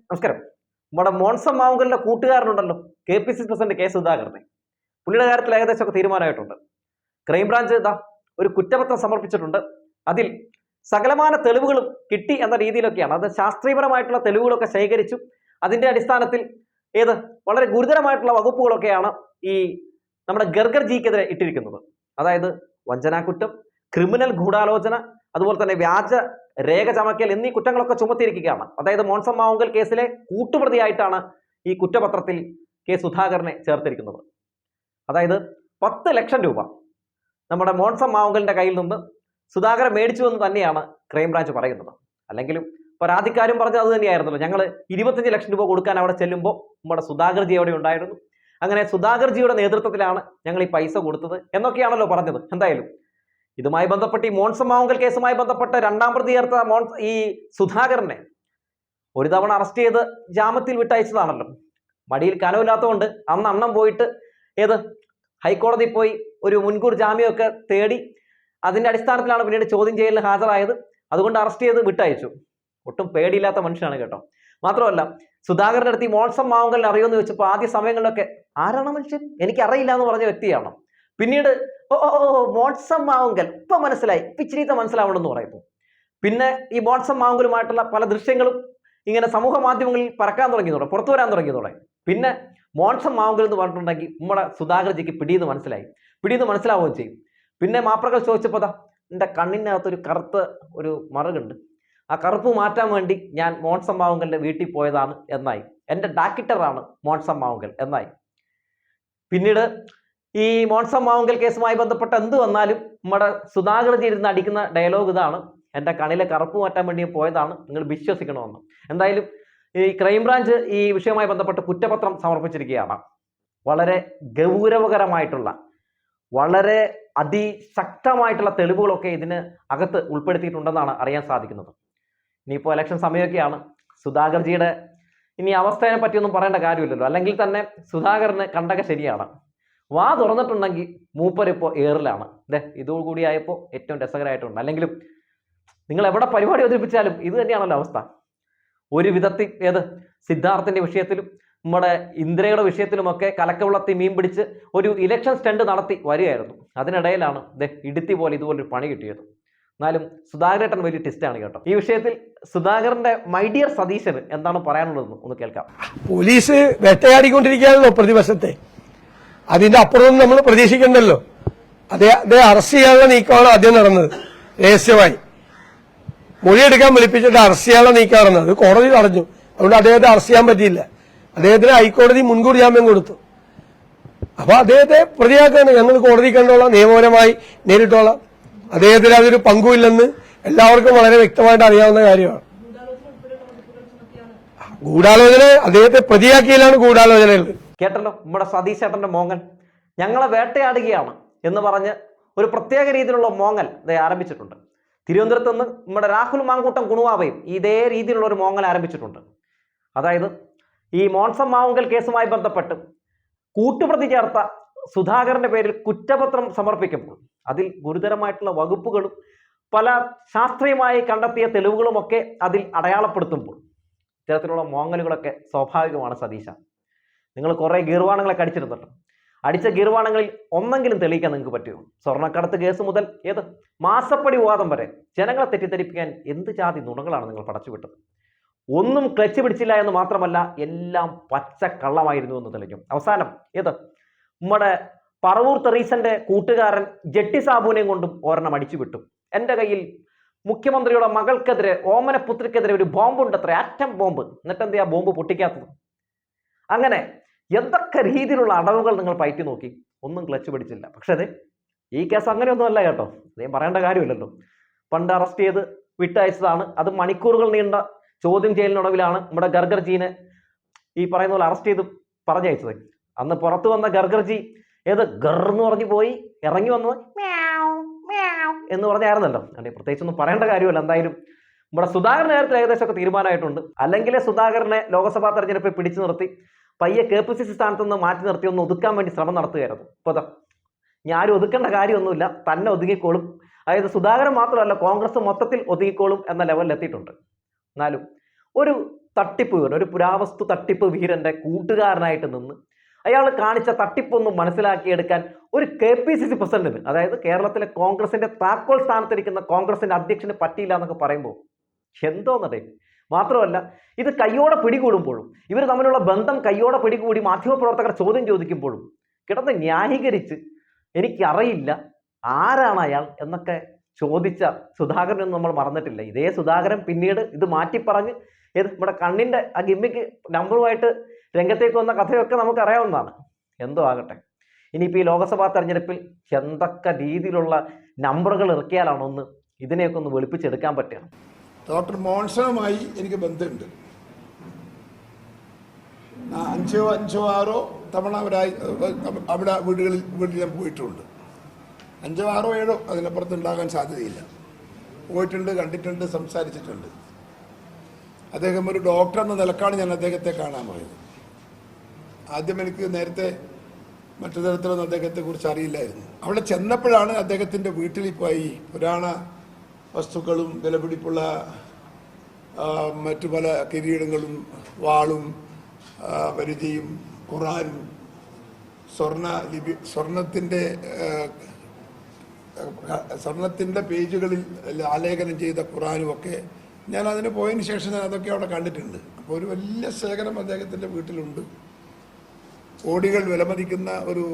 നമസ്കാരം. നമ്മുടെ മോൺസം മാവുങ്കലിന്റെ കൂട്ടുകാരനുണ്ടല്ലോ K P C president K സുധാകരനെ. പുള്ളിയുടെ കാര്യത്തിൽ ഏകദേശമൊക്കെ തീരുമാനമായിട്ടുണ്ട്. ക്രൈംബ്രാഞ്ച് ഇതാ ഒരു കുറ്റപത്രം സമർപ്പിച്ചിട്ടുണ്ട്. അതിൽ സകലമാന തെളിവുകളും കിട്ടി എന്ന രീതിയിലൊക്കെയാണ്. അത് ശാസ്ത്രീയപരമായിട്ടുള്ള തെളിവുകളൊക്കെ ശേഖരിച്ചു. അതിന്റെ അടിസ്ഥാനത്തിൽ ഏത് വളരെ ഗുരുതരമായിട്ടുള്ള വകുപ്പുകളൊക്കെയാണ് ഈ നമ്മുടെ ഗർഗർ ജിക്കെതിരെ ഇട്ടിരിക്കുന്നത്. അതായത് വഞ്ചനാക്കുറ്റം ക്രിമിനൽ ഗൂഢാലോചന അതുപോലെ തന്നെ വ്യാജ രേഖ ചമക്കൽ എന്നീ കുറ്റങ്ങളൊക്കെ ചുമത്തിയിരിക്കുകയാണ്. അതായത് മോൺസം മാവുങ്കൽ കേസിലെ കൂട്ടുപ്രതിയായിട്ടാണ് ഈ കുറ്റപത്രത്തിൽ കെ സുധാകരനെ ചേർത്തിരിക്കുന്നത്. അതായത് പത്ത് ലക്ഷം രൂപ നമ്മുടെ മോൺസം മാവുങ്കലിന്റെ കയ്യിൽ നിന്ന് സുധാകരൻ മേടിച്ചു എന്ന് തന്നെയാണ് ക്രൈംബ്രാഞ്ച് പറയുന്നത്. അല്ലെങ്കിലും പരാതിക്കാരും പറഞ്ഞത് അത് തന്നെയായിരുന്നല്ലോ. ഞങ്ങൾ ഇരുപത്തഞ്ച് ലക്ഷം രൂപ കൊടുക്കാൻ അവിടെ ചെല്ലുമ്പോൾ നമ്മുടെ സുധാകർജി അവിടെ ഉണ്ടായിരുന്നു? അങ്ങനെ സുധാകർജിയുടെ നേതൃത്വത്തിലാണ് ഞങ്ങൾ ഈ പൈസ കൊടുത്തത് എന്നൊക്കെയാണല്ലോ പറഞ്ഞത്. എന്തായാലും ഇതുമായി ബന്ധപ്പെട്ട് ഈ മോൺസം മാവുങ്കൽ കേസുമായി ബന്ധപ്പെട്ട് രണ്ടാം പ്രതി ചേർത്ത മോൺ ഈ സുധാകരനെ ഒരു തവണ അറസ്റ്റ് ചെയ്ത് ജാമ്യത്തിൽ വിട്ടയച്ചതാണല്ലോ. മടിയിൽ കനമില്ലാത്തതുകൊണ്ട് അന്ന് അണ്ണം പോയിട്ട് ഏത് ഹൈക്കോടതി പോയി ഒരു മുൻകൂർ ജാമ്യമൊക്കെ തേടി അതിന്റെ അടിസ്ഥാനത്തിലാണ് പിന്നീട് ചോദ്യം ചെയ്യലിൽ ഹാജരായത്. അതുകൊണ്ട് അറസ്റ്റ് ചെയ്ത് വിട്ടയച്ചു. ഒട്ടും പേടിയില്ലാത്ത മനുഷ്യനാണ് കേട്ടോ. മാത്രമല്ല സുധാകരന്റെ അടുത്ത് ഈ മോൺസം മാവുങ്കലിനെ അറിയുമെന്ന് ചോദിച്ചപ്പോൾ ആദ്യ സമയങ്ങളിലൊക്കെ ആരാണ് മനുഷ്യൻ? എനിക്കറിയില്ല എന്ന് പറഞ്ഞ വ്യക്തിയാണ്? പിന്നീട് ഓ മോൺസം മാവുങ്കൽ. ഇപ്പൊ മനസ്സിലായി. ഇപ്പൊ ഇച്ചിരിത്തെ മനസ്സിലാവണമെന്ന് പറയുന്നു. പിന്നെ ഈ മോൺസം മാവുങ്കലുമായിട്ടുള്ള പല ദൃശ്യങ്ങളും ഇങ്ങനെ സമൂഹ മാധ്യമങ്ങളിൽ പറക്കാൻ തുടങ്ങിയതോടെ പുറത്തു വരാൻ തുടങ്ങിയതോടെ. പിന്നെ മോൺസം മാവുങ്കൽ എന്ന് പറഞ്ഞിട്ടുണ്ടെങ്കിൽ നമ്മുടെ സുധാകർജിക്ക് പിടിയെന്ന് മനസ്സിലായി. പിടിയെന്ന് മനസ്സിലാവുകയും ചെയ്യും. പിന്നെ മാപ്രകൾ ചോദിച്ചപ്പോൾ ദാ എന്റെ കണ്ണിനകത്തൊരു കറുത്ത ഒരു മറുകുണ്ട്. ആ കറുപ്പ് മാറ്റാൻ വേണ്ടി ഞാൻ മോൺസം മാവുങ്കലിന്റെ വീട്ടിൽ പോയതാണ് എന്നായി. എന്റെ ഡാക്കിറ്ററാണ് മോൺസം മാവുങ്കൽ എന്നായി. പിന്നീട് ഈ മോൺസം മാവുങ്കൽ കേസുമായി ബന്ധപ്പെട്ട് എന്ത് വന്നാലും നമ്മുടെ സുധാകർ ഇരുന്ന് അടിക്കുന്ന ഡയലോഗ് ഇതാണ്. എന്റെ കണിലെ കറുപ്പ് മാറ്റാൻ വേണ്ടി പോയതാണ്. നിങ്ങൾ വിശ്വസിക്കണമെന്ന്. എന്തായാലും ഈ ക്രൈംബ്രാഞ്ച് ഈ വിഷയവുമായി ബന്ധപ്പെട്ട് കുറ്റപത്രം സമർപ്പിച്ചിരിക്കുകയാണ്. വളരെ ഗൗരവകരമായിട്ടുള്ള വളരെ അതിശക്തമായിട്ടുള്ള തെളിവുകളൊക്കെ ഇതിന് അകത്ത് ഉൾപ്പെടുത്തിയിട്ടുണ്ടെന്നാണ് അറിയാൻ സാധിക്കുന്നത്. ഇനിയിപ്പോൾ ഇലക്ഷൻ സമയമൊക്കെയാണ്. സുധാകർജിയുടെ ഇനി അവസ്ഥയെ പറ്റിയൊന്നും പറയേണ്ട കാര്യമില്ലല്ലോ. അല്ലെങ്കിൽ തന്നെ സുധാകരന് കണ്ടൊക്കെ ശരിയാണ്. വാ തുറന്നിട്ടുണ്ടെങ്കിൽ മൂപ്പരിപ്പോൾ ദേ ഇതോടുകൂടി ആയപ്പോൾ ഏറ്റവും രസകരമായിട്ടുണ്ട് അല്ലെങ്കിലും നിങ്ങൾ എവിടെ പരിപാടി അവതരിപ്പിച്ചാലും ഇത് തന്നെയാണല്ലോ അവസ്ഥ. ഒരു വിധത്തിൽ ഏത് സിദ്ധാർത്ഥിന്റെ വിഷയത്തിലും നമ്മുടെ ഇന്ദ്രയുടെ വിഷയത്തിലുമൊക്കെ കലക്കവിളത്തി മീൻ പിടിച്ച് ഒരു ഇലക്ഷൻ സ്റ്റണ്ട് നടത്തി വരികയായിരുന്നു. അതിനിടയിലാണ് ദേ ഇടുത്തി പോലെ ഇതുപോലൊരു പണി കിട്ടിയത്. എന്നാലും സുധാകരേട്ടൻ വലിയ ടിസ്റ്റാണ് കേട്ടോ. ഈ വിഷയത്തിൽ സുധാകരന്റെ മൈഡിയർ സതീശന് എന്താണ് പറയാനുള്ളതെന്ന് ഒന്ന് കേൾക്കാം. പോലീസ് വേട്ടയാടിക്കൊണ്ടിരിക്കുകയാണല്ലോ പ്രതിപക്ഷത്തെ. അതിന്റെ അപ്പുറമൊന്നും നമ്മൾ പ്രതീക്ഷിക്കണ്ടല്ലോ. അതേ അതേ അറസ്റ്റ് ചെയ്യാനുള്ള നീക്കമാണ് ആദ്യം നടന്നത്. രഹസ്യമായി. മൊഴിയെടുക്കാൻ വിളിപ്പിച്ചിട്ട് അറസ്റ്റ് ചെയ്യാനുള്ള നീക്കം നടന്നത്. കോടതി തടഞ്ഞു. അതുകൊണ്ട് അദ്ദേഹത്തെ അറസ്റ്റ് ചെയ്യാൻ പറ്റിയില്ല. അദ്ദേഹത്തിന് ഹൈക്കോടതി മുൻകൂർ ജാമ്യം കൊടുത്തു. അപ്പൊ അദ്ദേഹത്തെ പ്രതിയാക്കാണ്. ഞങ്ങൾ കോടതി കണ്ടോളാം. നിയമപരമായി നേരിട്ടോളാം. അദ്ദേഹത്തിന് അതൊരു പങ്കുമില്ലെന്ന് എല്ലാവർക്കും വളരെ വ്യക്തമായിട്ട് അറിയാവുന്ന കാര്യമാണ്. ഗൂഢാലോചന അദ്ദേഹത്തെ പ്രതിയാക്കിയതിലാണ് ഗൂഢാലോചനയുള്ളത്. കേട്ടല്ലോ? നമ്മുടെ സതീശ് ചേട്ടന്റെ മോങ്ങൻ. ഞങ്ങളെ വേട്ടയാടുകയാണ് എന്ന് പറഞ്ഞ് ഒരു പ്രത്യേക രീതിയിലുള്ള മോങ്ങൽ ഇത് ആരംഭിച്ചിട്ടുണ്ട്. തിരുവനന്തപുരത്ത് നിന്ന് നമ്മുടെ രാഹുൽ മാങ്കൂട്ടം കുണുവാവയും ഇതേ രീതിയിലുള്ള ഒരു മോങ്ങൽ ആരംഭിച്ചിട്ടുണ്ട്. അതായത് ഈ മോൺസം മാവുങ്കൽ കേസുമായി ബന്ധപ്പെട്ട് കൂട്ടുപ്രതി ചേർത്ത സുധാകരന്റെ പേരിൽ കുറ്റപത്രം സമർപ്പിക്കുമ്പോൾ അതിൽ ഗുരുതരമായിട്ടുള്ള വകുപ്പുകളും പല ശാസ്ത്രീയമായി കണ്ടെത്തിയ തെളിവുകളുമൊക്കെ അതിൽ അടയാളപ്പെടുത്തുമ്പോൾ ഇത്തരത്തിലുള്ള മോങ്ങലുകളൊക്കെ സ്വാഭാവികമാണ് സതീശ. നിങ്ങൾ കുറേ ഗീർവാണങ്ങളൊക്കെ അടിച്ചിരുന്നുണ്ട് അടിച്ച ഗീർവാണങ്ങളിൽ ഒന്നെങ്കിലും തെളിയിക്കാൻ നിങ്ങൾക്ക് പറ്റുമോ? സ്വർണക്കടത്ത് കേസ് മുതൽ ഏത്? മാസപ്പടി വിവാദം വരെ. ജനങ്ങളെ തെറ്റിദ്ധരിപ്പിക്കാൻ എന്ത് ജാതി നുണങ്ങളാണ് നിങ്ങൾ പടച്ചുവിട്ടത് ഒന്നും ക്ലച്ച് പിടിച്ചില്ല എന്ന് മാത്രമല്ല എല്ലാം പച്ച കള്ളമായിരുന്നു എന്ന് തെളിഞ്ഞു. അവസാനം ഏത്? നമ്മുടെ പറവൂർ തെറീസന്റെ കൂട്ടുകാരൻ ജെട്ടി സാബുവിനെയും കൊണ്ടും ഒരെണ്ണം അടിച്ചു വിട്ടു. എന്റെ കയ്യിൽ മുഖ്യമന്ത്രിയുടെ മകൾക്കെതിരെ ഓമനപുത്രിക്കെതിരെ ഒരു ബോംബുണ്ട് അത്ര ആറ്റം ബോംബ്. എന്നിട്ട് എന്താ ബോംബ് പൊട്ടിക്കാത്തത്? അങ്ങനെ എന്തൊക്കെ രീതിയിലുള്ള അടവുകൾ നിങ്ങൾ പയറ്റി നോക്കി? ഒന്നും ക്ലച്ച് പിടിച്ചില്ല. പക്ഷേ അതെ ഈ കേസ് അങ്ങനെയൊന്നും അല്ല കേട്ടോ. അദ്ദേഹം പറയേണ്ട കാര്യമില്ലല്ലോ. പണ്ട് അറസ്റ്റ് ചെയ്ത് വിട്ടയച്ചതാണ്. അത് മണിക്കൂറുകൾ നീണ്ട ചോദ്യം ചെയ്യലിനൊടുവിലാണ് നമ്മുടെ ഗർഗർജീനെ ഈ പറയുന്ന പോലെ അറസ്റ്റ് ചെയ്ത് പറഞ്ഞയച്ചത്. അന്ന് പുറത്തു വന്ന ഗർഗർജി ഏത് ഗർ എന്ന് പറഞ്ഞു പോയി ഇറങ്ങി വന്നത് എന്ന് പറഞ്ഞായിരുന്നല്ലോ. അല്ലെ പ്രത്യേകിച്ചൊന്നും പറയേണ്ട കാര്യമല്ല. എന്തായാലും നമ്മുടെ സുധാകരൻ നേരത്തെ ഏകദേശമൊക്കെ തീരുമാനമായിട്ടുണ്ട്. അല്ലെങ്കിൽ സുധാകരനെ ലോക്സഭാ തെരഞ്ഞെടുപ്പിൽ പിടിച്ചു നിർത്തി പയ്യെ കെ പി സി സി സ്ഥാനത്ത് നിന്ന് മാറ്റി നിർത്തി ഒന്ന് ഒതുക്കാൻ വേണ്ടി ശ്രമം നടത്തുകയായിരുന്നു. ഇപ്പോൾ ഞാൻ ആരും ഒതുക്കേണ്ട കാര്യമൊന്നുമില്ല. തന്നെ ഒതുങ്ങിക്കോളും. അതായത് സുധാകരൻ മാത്രമല്ല കോൺഗ്രസ് മൊത്തത്തിൽ ഒതുങ്ങിക്കോളും എന്ന ലെവലിൽ എത്തിയിട്ടുണ്ട്. എന്നാലും ഒരു തട്ടിപ്പ് വീരൻ ഒരു പുരാവസ്തു തട്ടിപ്പ് വീരന്റെ കൂട്ടുകാരനായിട്ട് നിന്ന് അയാൾ കാണിച്ച തട്ടിപ്പൊന്നും മനസ്സിലാക്കിയെടുക്കാൻ ഒരു കെ പി സി സി പ്രസിഡന്റിന് അതായത് കേരളത്തിലെ കോൺഗ്രസിന്റെ താക്കോൽ സ്ഥാനത്തിരിക്കുന്ന കോൺഗ്രസിന്റെ അധ്യക്ഷന് പറ്റിയില്ല എന്നൊക്കെ പറയുമ്പോൾ എന്തോന്നടേ? മാത്രമല്ല ഇത് കയ്യോടെ പിടികൂടുമ്പോഴും ഇവർ തമ്മിലുള്ള ബന്ധം കയ്യോടെ പിടികൂടി മാധ്യമപ്രവർത്തകർ ചോദ്യം ചോദിക്കുമ്പോഴും കിടന്ന് ന്യായീകരിച്ച് എനിക്കറിയില്ല ആരാണ് അയാൾ എന്നൊക്കെ ചോദിച്ച സുധാകരനൊന്നും നമ്മൾ മറന്നിട്ടില്ല. ഇതേ സുധാകരൻ പിന്നീട് ഇത് മാറ്റി പറഞ്ഞ് ഏത് നമ്മുടെ കണ്ണിന്റെ ആ ഗിമ്മിക്ക് നമ്പറുമായിട്ട് രംഗത്തേക്ക് വന്ന കഥയൊക്കെ നമുക്ക് അറിയാവുന്നതാണ് എന്തോ ആകട്ടെ. ഇനിയിപ്പോൾ ഈ ലോക്സഭാ തെരഞ്ഞെടുപ്പിൽ എന്തൊക്കെ രീതിയിലുള്ള നമ്പറുകൾ ഇറക്കിയാലാണ് ഒന്ന് ഇതിനെയൊക്കെ ഒന്ന് വെളുപ്പിച്ചെടുക്കാൻ പറ്റുക. ഡോക്ടർ മോൺസണുമായി എനിക്ക് ബന്ധമുണ്ട്. അഞ്ചോ അഞ്ചോ ആറോ തവണ അവരായി അവിടെ വീടുകളിൽ വീട്ടിൽ ഞാൻ പോയിട്ടുണ്ട്. അഞ്ചോ ആറോ ഏഴോ അതിനപ്പുറത്ത് ഉണ്ടാകാൻ സാധ്യതയില്ല. പോയിട്ടുണ്ട് കണ്ടിട്ടുണ്ട് സംസാരിച്ചിട്ടുണ്ട്. അദ്ദേഹം ഒരു ഡോക്ടർ എന്ന നിലക്കാണ് ഞാൻ അദ്ദേഹത്തെ കാണാൻ പോയത്. ആദ്യം എനിക്ക് നേരത്തെ മറ്റു തരത്തിലൊന്നും അദ്ദേഹത്തെ കുറിച്ച് അറിയില്ലായിരുന്നു. അവിടെ ചെന്നപ്പോഴാണ് അദ്ദേഹത്തിന്റെ വീട്ടിൽ പോയി പുരാണ വസ്തുക്കളും വിലപിടിപ്പുള്ള മറ്റു പല കിരീടങ്ങളും വാളും പരിധിയും ഖുറാനും സ്വർണ ലിപി സ്വർണത്തിന്റെ സ്വർണത്തിന്റെ പേജുകളിൽ ആലേഖനം ചെയ്ത ഖുറാനും ഒക്കെ ഞാൻ അതിന് പോയതിന് ശേഷം ഞാൻ അതൊക്കെ അവിടെ കണ്ടിട്ടുണ്ട്. അപ്പോൾ ഒരു വലിയ ശേഖരം അദ്ദേഹത്തിന്റെ വീട്ടിലുണ്ട്. കോടികൾ വിലമതിക്കുന്ന ഒരു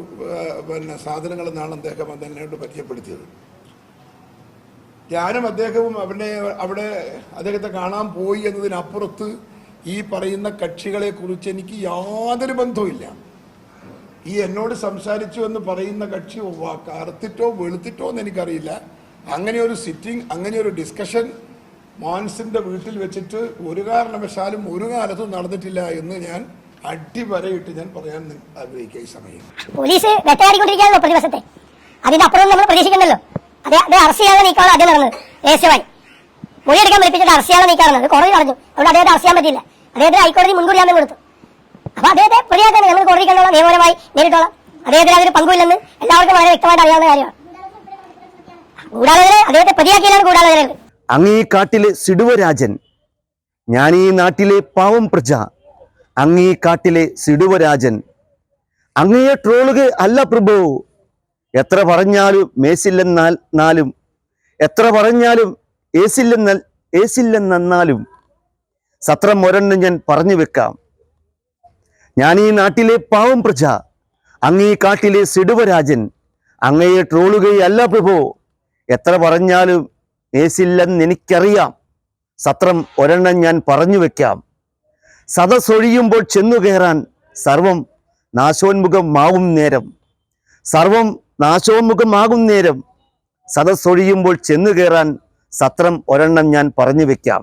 പിന്നെ സാധനങ്ങളെന്നാണ് അദ്ദേഹം അതിനോട് പരിചയപ്പെടുത്തിയത്. ഞാനും അദ്ദേഹവും അവിടെ അവിടെ അദ്ദേഹത്തെ കാണാൻ പോയി എന്നതിനപ്പുറത്ത് ഈ പറയുന്ന കക്ഷികളെ കുറിച്ച് എനിക്ക് യാതൊരു ബന്ധവുമില്ല. ഈ എന്നോട് സംസാരിച്ചു എന്ന് പറയുന്ന കക്ഷി കറുത്തിട്ടോ വെളുത്തിട്ടോ എന്ന് എനിക്കറിയില്ല. അങ്ങനെ ഒരു സിറ്റിംഗ് അങ്ങനെ ഒരു ഡിസ്കഷൻ മോൻസിന്റെ വീട്ടിൽ വെച്ചിട്ട് ഒരു കാരണവശാലും ഒരു കാലത്തും നടന്നിട്ടില്ല എന്ന് ഞാൻ അടിവരയിട്ട് ഞാൻ പറയാൻ ആഗ്രഹിക്കുക ഈ സമയം. പോലീസ് അതിന്റെ അപ്പുറം നമ്മൾ പ്രതീക്ഷിക്കണ്ടല്ലോ. അതെ അറസ്റ്റ് ചെയ്യാതെ നീക്കാണ് ആദ്യം നടന്നത്? രഹസ്യമായി മൊഴിയെടുക്കാൻ പഠിപ്പിച്ചിട്ട് അറസ്റ്റ് ചെയ്യാതെ നീക്കാണെന്ന് കോടതി പറഞ്ഞു അതുകൊണ്ട് അദ്ദേഹത്തെ അറസ്റ്റ് ചെയ്യാൻ പറ്റില്ല അദ്ദേഹത്തിന് ഹൈക്കോടതി മുൻകൂർ ജാമ്യം കൊടുത്തു. അപ്പൊ അദ്ദേഹത്തെ പ്രതിയാക്കാൻ നമ്മൾ കോടതി കണ്ടോളാം നിയമപരമായി നേരിട്ടോളാം. അദ്ദേഹത്തിന് അതിന് പങ്കുമില്ലെന്ന് എല്ലാവർക്കും വളരെ വ്യക്തമായിട്ട് അറിയാവുന്ന കാര്യമാണ്. ഗൂഢാലോചന അദ്ദേഹത്തെ പ്രതിയാക്കിയാണ് അങ്ങ് ഈ കാട്ടിലെ സിടുവരാജൻ ഞാൻ ഈ നാട്ടിലെ പാവം പ്രജ അങ്ങീ കാട്ടിലെ സിടുവരാജൻ അങ്ങയെ ട്രോളുക അല്ല പ്രഭു എത്ര പറഞ്ഞാലും മേസില്ലെന്നാൽ നാലും. എത്ര പറഞ്ഞാലും ഏസില്ലെന്ന ഏസില്ലെന്നാലും സത്രം ഒരെണ്ണം ഞാൻ പറഞ്ഞു വെക്കാം. ഞാൻ ഈ നാട്ടിലെ പാവം പ്രജ അങ്ങീ കാട്ടിലെ സിടുവരാജൻ. അങ്ങയെ ട്രോളുകയല്ല പ്രഭു. എത്ര പറഞ്ഞാലും ഏസില്ലെന്ന് എനിക്കറിയാം സത്രം ഒരെണ്ണം ഞാൻ പറഞ്ഞു വെക്കാം. സദസ്സൊഴിയുമ്പോൾ ചെന്നു കയറാൻ സർവം നാശോന്മുഖം മാവും നേരം. സർവം നാശോന്മുഖമാകും നേരം. സദസ്സൊഴിയുമ്പോൾ ചെന്നു കയറാൻ സത്രം ഒരെണ്ണം ഞാൻ പറഞ്ഞു വെക്കാം.